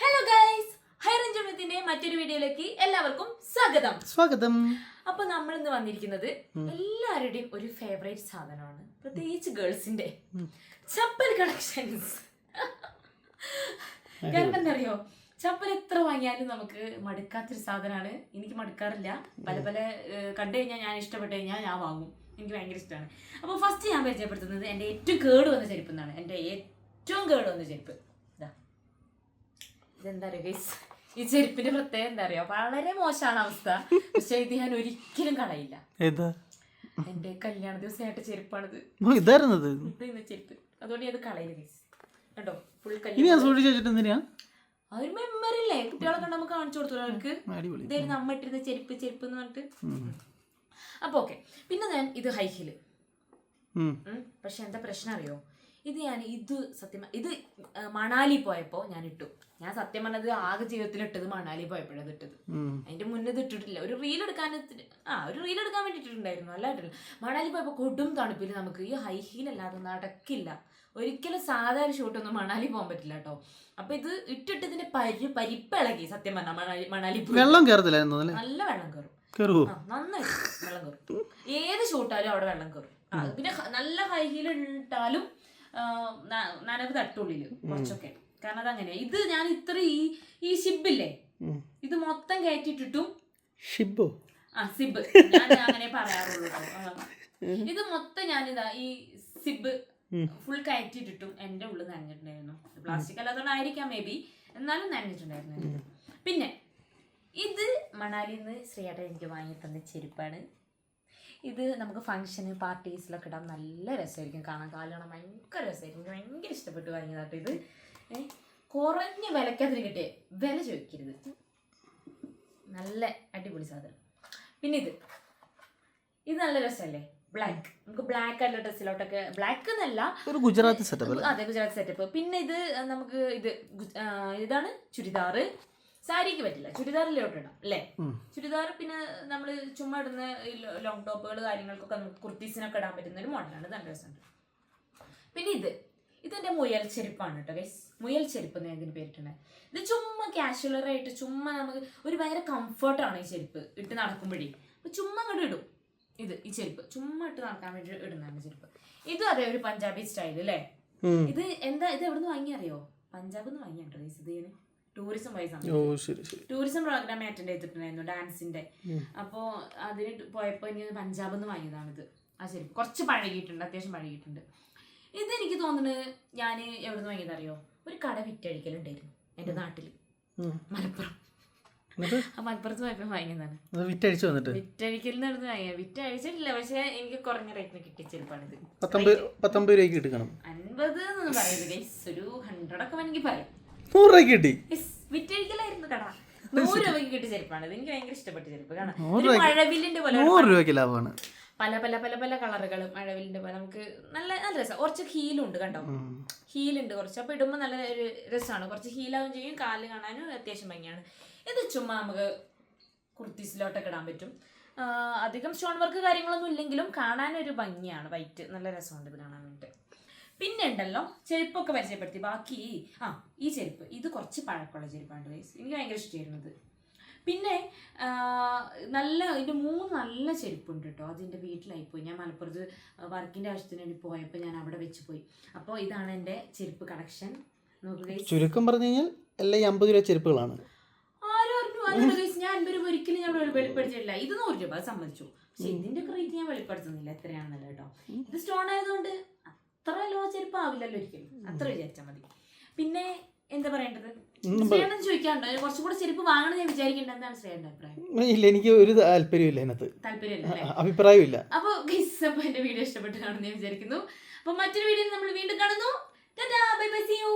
Hello guys ഹൈറഞ്ചുണത്തിന്റെ മറ്റൊരു വീഡിയോയിലേക്ക് എല്ലാവർക്കും സ്വാഗതം. സ്വാഗതം. അപ്പൊ നമ്മൾ ഇന്ന് വന്നിരിക്കുന്നത് എല്ലാവരുടെയും ഒരു ഫേവറേറ്റ് സാധനമാണ്. പ്രത്യേകിച്ച് ഗേൾസിന്റെ ചപ്പൽ കളക്ഷൻസ് കാരണം എന്താ അറിയോ ചപ്പൽ എത്ര വാങ്ങിയാലും നമുക്ക് മടുക്കാത്തൊരു സാധനമാണ്. എനിക്ക് മടുക്കാറില്ല. പല പല കണ്ടു കഴിഞ്ഞാൽ ഞാൻ ഇഷ്ടപ്പെട്ട് കഴിഞ്ഞാൽ ഞാൻ വാങ്ങും. എനിക്ക് ഭയങ്കര ഇഷ്ടമാണ്. അപ്പോൾ ഫസ്റ്റ് ഞാൻ പരിചയപ്പെടുത്തുന്നത് എന്റെ ഏറ്റവും കേട് വന്ന ചെരുപ്പ് എന്നാണ് എന്റെ ഏറ്റവും കേട് വന്ന ചെരുപ്പ്. ഇതെന്താ പറയുക ഗൈസ് ഈ ചെരുപ്പിന്റെ പ്രത്യേകം എന്താ അറിയോ? വളരെ മോശമാണ് അവസ്ഥ. പക്ഷെ ഇത് ഞാൻ ഒരിക്കലും കളയില്ല. എന്റെ കല്യാണ ദിവസമായിട്ട് ചെരുപ്പാണിത്. ഓ ഇതായിരുന്നത് ഇത്. ഇന്ന ചെരുപ്പ്. അതുകൊണ്ട് ഞാൻ കളയില്ല ഗൈസ് കേട്ടോ ഫുൾ കല്യാണം അതൊരു മെമ്മറി അല്ലേ കുട്ടികളെ കണ്ട് നമുക്ക് കാണിച്ചു കൊടുത്തു അവർക്ക്? ഇതായിരുന്നു അമ്മ ഇട്ടിരുന്ന ചെരുപ്പ് ചെരുപ്പ് എന്ന് പറഞ്ഞിട്ട്. അപ്പൊ ഓക്കെ പിന്നെ ഞാൻ ഇത് ഹൈഹിൽ പക്ഷെ എന്താ പ്രശ്നം അറിയോ? ഇത് ഞാൻ ഇത് സത്യം ഇത് മണാലി പോയപ്പോ ഞാൻ ഇട്ടു. ഞാൻ സത്യം പറഞ്ഞത് ആകെ ജീവിതത്തിൽ ഇട്ടത് മണാലി പോയപ്പോഴത് ഇട്ടത് അതിന്റെ മുന്നേ ഇട്ടിട്ടില്ല. ഒരു റീൽ എടുക്കാൻ ആ ഒരു റീൽ എടുക്കാൻ വേണ്ടിട്ടുണ്ടായിരുന്നു ഇട്ടിട്ടുണ്ടായിരുന്നു അല്ല ഇട്ടില്ല. മണാലി പോയപ്പോൾ കൊടും തണുപ്പിൽ നമുക്ക് ഈ ഹൈ ഹീൽ അല്ലാതെ നടക്കില്ല ഒരിക്കലും സാധാരണ ഷൂട്ടൊന്നും മണാലി പോകാൻ പറ്റില്ല കേട്ടോ. അപ്പൊ ഇത് ഇട്ടിട്ടതിന്റെ പരി പരിപ്പിളകി സത്യം പറഞ്ഞ മണാലി മണാലി. വെള്ളം കയറത്തില്ല നല്ല വെള്ളം കയറും നന്നായി വെള്ളം കയറും ഏത് ഷൂട്ടാലും അവിടെ വെള്ളം കയറും പിന്നെ നല്ല ഹൈ ഹീൽ ഇട്ടാലും നനവ് തട്ടുള്ളിൽ കുറച്ചൊക്കെ. കാരണം അതങ്ങനെ ഇത് ഞാൻ ഇത്ര ഈ ഈ ഷിബില്ലേ? ഇത് മൊത്തം കയറ്റിട്ടിട്ടും ഷിബോ? ആ സിബ്. ഞാൻ അങ്ങനെ പറയാറുള്ളൂ ഇത് മൊത്തം ഞാനിതാ ഈ സിബ് ഫുൾ കയറ്റിട്ടിട്ടും എന്റെ ഉള്ളിൽ നനഞ്ഞിട്ടുണ്ടായിരുന്നു. പ്ലാസ്റ്റിക് അല്ലാത്തതുകൊണ്ടായിരിക്കാം മേ ബി എന്നാലും നനഞ്ഞിട്ടുണ്ടായിരുന്നു പിന്നെ ഇത് മണാലിയിൽ നിന്ന് ശ്രീയേട്ടൻ എനിക്ക് വാങ്ങി തന്ന ചെരുപ്പാണ്. ഇത് നമുക്ക് ഫംഗ്ഷന് പാർട്ടീസിലൊക്കെ ഇടാൻ നല്ല രസമായിരിക്കും. കാണാൻ കാൽ കാണാൻ ഭയങ്കര രസമായിരിക്കും. എനിക്ക് ഭയങ്കര ഇഷ്ടപ്പെട്ട് വാങ്ങിയതാട്ടോ ഇത്. ഏ, കുറഞ്ഞ വിലക്കതിന് കിട്ടിയേ വില ചോദിക്കരുത്. നല്ല അടിപൊളി സാധനം. പിന്നെ ഇത്. ഇത് നല്ല രസമല്ലേ? ബ്ലാക്ക് നമുക്ക് ബ്ലാക്ക് ആയിട്ടുള്ള ഡ്രസ്സിലോട്ടൊക്കെ ബ്ലാക്ക് എന്നല്ല. ഒരു ഗുജറാത്തി സെറ്റപ്പ് അതെ ഗുജറാത്ത് സെറ്റപ്പ് പിന്നെ ഇത് നമുക്ക് ഇത് ഇതാണ് ചുരിദാറ് സാരിക്ക് പറ്റില്ല. ചുരിദാറിലോട്ട് ഇടാം അല്ലേ. ചുരിദാർ പിന്നെ നമ്മൾ ചുമ്മാ ഇടുന്ന ലോങ് ടോപ്പുകൾ കാര്യങ്ങൾക്കൊക്കെ നമുക്ക് കുർത്തീസിനൊക്കെ ഇടാൻ പറ്റുന്ന ഒരു മോഡലാണ് നല്ല രസമുണ്ട്. പിന്നെ ഇത്. ഇതെന്റെ മുയൽ ചെരുപ്പാണ് കേട്ടോ ഗൈസ് മുയൽ ചെരുപ്പ് എന്ന് ഇതിന് പേരിട്ടുണ്ട് ഇത് ചുമ്മാ കാഷ്വലറായിട്ട് ചുമ്മാ നമുക്ക് ഒരു ഭയങ്കര കംഫർട്ടാണ് ഈ ചെരുപ്പ് ഇട്ട് നടക്കുമ്പോഴേ. അപ്പോൾ ചുമ്മാ അങ്ങോട്ട് ഇടും. ഇത് ഈ ചെരുപ്പ്. ചുമ്മാ ഇട്ട് നടക്കാൻ വേണ്ടി ഇടുന്നതാണ് ചെരുപ്പ്. ഇതും അതേ ഒരു പഞ്ചാബി സ്റ്റൈൽ അല്ലേ ഇത് എന്താ ഇത് എവിടെ നിന്ന് വാങ്ങി അറിയോ പഞ്ചാബിൽ നിന്ന് വാങ്ങിയാട്ടോ ഗൈസ് ഇത് ഞാൻ ടൂറിസം പോയ ഓ സമയത്ത് ടൂറിസം പ്രോഗ്രാം അറ്റൻഡ് ചെയ്തിട്ടുണ്ടായിരുന്നു ഡാൻസിന്റെ. അപ്പോൾ അതിന് പോയപ്പോൾ ഇനി പഞ്ചാബിൽ നിന്ന് വാങ്ങിയതാണിത് ആ ശരി കുറച്ച് പഴകിയിട്ടുണ്ട് അത്യാവശ്യം പഴകിയിട്ടുണ്ട്. ഇത് എനിക്ക് തോന്നുന്നത് ഞാൻ എവിടെ നിന്ന് വാങ്ങിയതറിയോ? ഒരു കട വിറ്റഴിക്കലുണ്ടായിരുന്നു എന്റെ നാട്ടിൽ. മലപ്പുറം. മലപ്പുറത്ത് പോയപ്പോൾ വാങ്ങിയതാണ്. വിറ്റഴിച്ചു വന്നിട്ട് വിറ്റഴിക്കൽ നടന്ന് വാങ്ങിയ വിറ്റഴിച്ചിട്ടില്ല പക്ഷെ എനിക്ക് കുറഞ്ഞ റേറ്റിന് കിട്ടി ചെരുപ്പാണിത്. പത്തൊമ്പത് രൂപയ്ക്ക് കിട്ടിക്കണം അൻപത് എന്ന് ഗൈസ് ഒരു ഹൺഡ്രഡ് ഒക്കെ വേണമെങ്കിൽ പറയും. നൂറ് രൂപ കിട്ടി. വിറ്റഴിക്കലായിരുന്നു കട. നൂറ് രൂപയ്ക്ക് കിട്ടി ചെരുപ്പാണ്. എനിക്ക് ഭയങ്കര ഇഷ്ടപ്പെട്ട ചെരുപ്പ്. കാണാം. മഴവില്ലിന്റെ പോലെ നൂറ് രൂപയ്ക്ക് ലാഭമാണ്. പല പല പല പല കളറുകളും മഴവിലിന്റെ പോലെ. നമുക്ക് നല്ല നല്ല രസം. കുറച്ച് ഹീലുണ്ട് കണ്ടോ. ഹീലുണ്ട് കുറച്ച്. അപ്പൊ ഇടുമ്പോൾ നല്ല ഒരു രസമാണ് കുറച്ച് ഹീലാവും ചെയ്യും. കാൽ കാണാനും അത്യാവശ്യം ഭംഗിയാണ്. ഇത് ചുമ്മാ നമുക്ക് കുർത്തീസിലോട്ടൊക്കെ ഇടാൻ പറ്റും. അധികം സ്റ്റോൺ വർക്ക് കാര്യങ്ങളൊന്നും ഇല്ലെങ്കിലും കാണാനൊരു ഭംഗിയാണ്. വൈറ്റ്. നല്ല രസമുണ്ട് ഇത് കാണാൻ വേണ്ടിയിട്ട് പിന്നെ ഉണ്ടല്ലോ ചെരുപ്പൊക്കെ പരിചയപ്പെടുത്തി. ബാക്കി ആ ഈ ചെരുപ്പ്. ഇത് കുറച്ച് പഴക്കമുള്ള ചെരുപ്പാണ്. എനിക്ക് ഭയങ്കര ഇഷ്ടമായിരുന്നത് പിന്നെ നല്ല ഇതിന്റെ മൂന്ന് നല്ല ചെരുപ്പുണ്ട് കേട്ടോ. അതിന്റെ വീട്ടിലായിപ്പോയി ഞാൻ മലപ്പുറത്ത് വർക്കിന്റെ ആവശ്യത്തിന് വേണ്ടി പോയപ്പോൾ ഞാൻ അവിടെ വെച്ച് പോയി. അപ്പോൾ ഇതാണ് എന്റെ ചെരുപ്പ് കളക്ഷൻ. ചുരുക്കം പറഞ്ഞു കഴിഞ്ഞാൽ എല്ലാം അമ്പത് രൂപ ചെരുപ്പുകളാണ്. ഞാൻ അൻപത് രൂപ ഒരിക്കലും ഞാൻ വെളി- വെളിപ്പെടുത്തിയിട്ടില്ല. ഇത് നൂറ് രൂപ സമ്മതിച്ചു. പക്ഷെ ഇതിന്റെ റേറ്റ് ഞാൻ വെളിപ്പെടുത്തുന്നില്ല. എത്രയാണെന്നല്ല കേട്ടോ. ഇത് സ്റ്റോൺ ആയതുകൊണ്ട് അത്ര ലോ ചെരുപ്പ് ആവില്ലല്ലോ ഒരിക്കലും അത്ര വിചാരിച്ചാൽ മതി. പിന്നെ എന്താ പറയേണ്ടത്? ഇല്ല എനിക്ക് ഒരു താല്പര്യമില്ല അതിനകത്ത് അഭിപ്രായമില്ല. അപ്പോൾ അപ്പോൾ എന്റെ വീഡിയോ ഇഷ്ടപ്പെട്ട് കാണുന്നു ഞാൻ വിചാരിക്കുന്നു. അപ്പോൾ മറ്റൊരു വീഡിയോയിൽ നമ്മൾ വീണ്ടും കാണുന്നു. Bye bye see you.